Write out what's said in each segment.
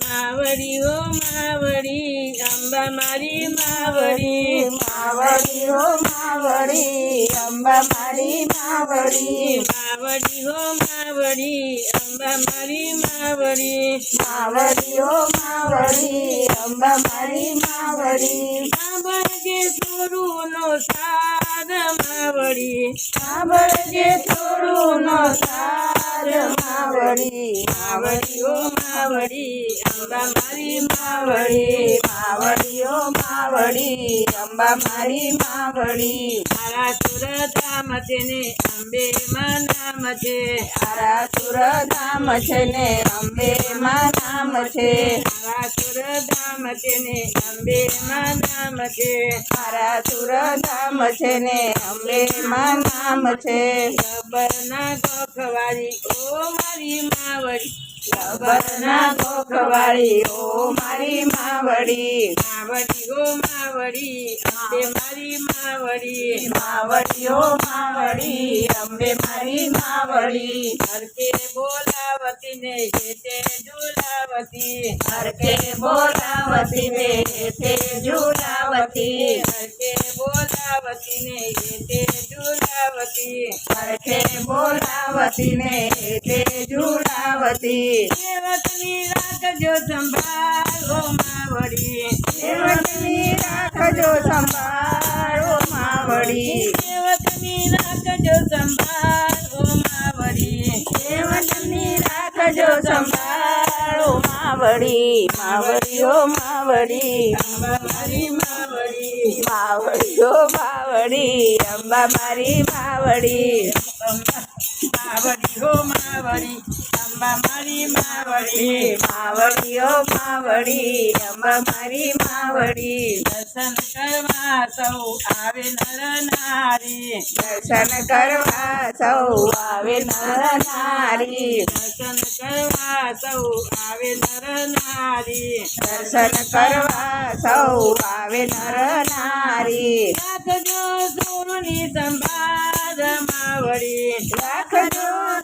માવડી હો માવડી અંબા મારી માવડી. માવડી હો માવડી અંબા મારી માવડી. માવડી હો માવડી અંબા મારી માવડી. માવડી હો માવડી અંબા મારી માવડી. સાંભળજે સોરુનો સાદ માવડી સાંભળજે થોડું નો સાર માવડી માવડી હો માવડી અંબા મારી માવડી માવડી હો માવડી અંબા મારી માવડી મારા સુરધામ છે ને અંબે માં નામ છે. તારા સુર ધામ છે ને અંબે માં નામ છે. મારા સુરધામ છે ને અંબે માં નામ છે. તારા સુર ધામ છે ને અંબે માં નામ છે. ગબરના ગોખવાળી ઓ મારી માવડી. ગબરના ગોખવાળી ઓ મારી માવડી. માવડી ઓ માવડી અંબે મારી માવડી. માવડી ઓ માવડી અંબે મારી માવડી. હરકે બોલાવતી ને જેતે ઝુલાવતી. હરકે બોલાવતી ને તે ઝુલાવતી હરકે બોલાવતી ને જેતે ઝુલાવતી. હરકે બોલાવતી ને તે ઝુલાવતી. સેવકની રાખજો સંભાળ માવડી. સેવકની રાખજો સંભાળો માવડી. સેવકની રાખજો સંભાળ માવડી. સેવકની રાખજો સંભાળો માવડી માવડીઓ માવડી. માવડીઓ માવડી અંબા મારી માવડી. માવડીઓ માવડી અંબા મારી માવડી માવડીઓ માવડી અંબા મારી માવડી દર્શન કરવા સૌ આવે નર નારી દર્શન કરવા સૌ આવે નર નારી દર્શન કરવા સૌ આવે નર નારી દર્શન કરવા સૌ આવે નર નારી રાખજો સુરની સંભાળ માવડી રાખજો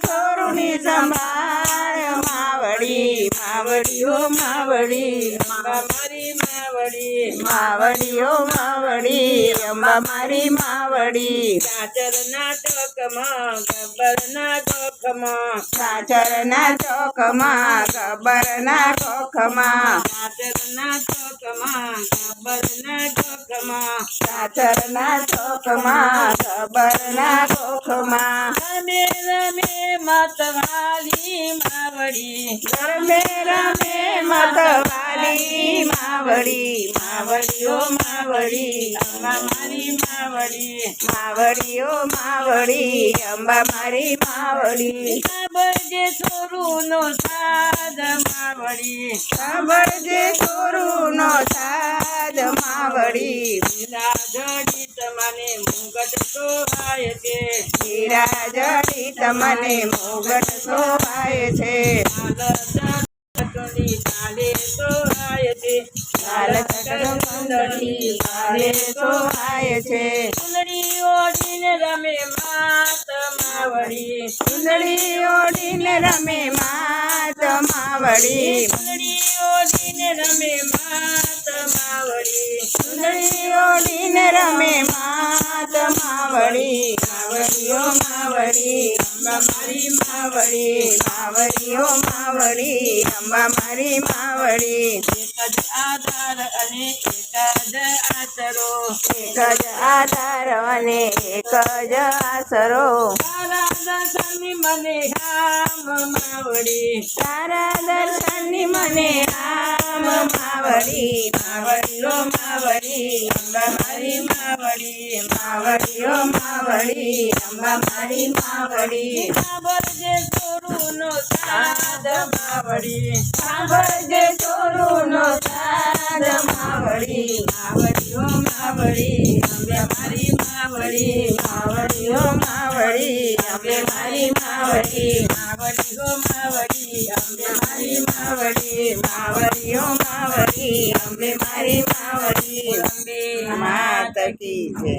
થોડુંની સંભાળ માવડી માવડીઓ માવડી અંબા મારી માવડી માવડીઓ માવડી અંબા મારી માવડી. ચાચર નાટકમાં ગબ્બરના ગોખમાં સાચરના ચોકમાં ગબ્બરના કોખમાં ચાચરના ચોકમાં ગબ્બરના ગોખમાં સાચરના ચોકમાં ગબ્બરના કોખમાં રમે રમે મતવાલી માવડી રમે રમે મતવાલી માવડી માવડીઓ માવડી અંબા મારી માવડી માવડીઓ માવડી અંબા મારી માવડી સાંભળજે સોરુનો સાદ માવડી સાંભળજે ગુરુનો સાદ માવડી. લીલા જડી તમને મુગટ સોહાય છે. હીરા જડી તમને મુગટ શોભાય છે. ચંડી ચાલે છે લાલ છે રમે માત માવડી સુંદરી ઓડીને રમે માત માવડી કુંડળી ઓઢીને રમે માત માવડી સુંદરી ઓડીને રમે માત માવડી માવડીઓ માવડી અંબા મારી માવડી માવડીઓ માવડી અંબા મારી માવડી એક જ આધાર અને એક જ આચરો એક જ આધાર અને એક જ આસરો તારા દર્શનની મને હામ માવડી તારા દર્શનની મને આમ માવડી માવડીઓ માવડી અંબા મારી માવડી માવડીઓ માવડી અંબા મારી માવડી. સાંભળજે સોરુનો સાદ માવડી. સાંભળજે ચોરુનો સાદ માવડી. માવડીઓ માવડી અંબે મારી માવડી માવડીઓ માવડી અંબે મારી માવડી. માવડી હો માવડી અંબે મારી માવડી માવડીઓ માવડી અંબે મારી માવડી અંબે માતા કી જય.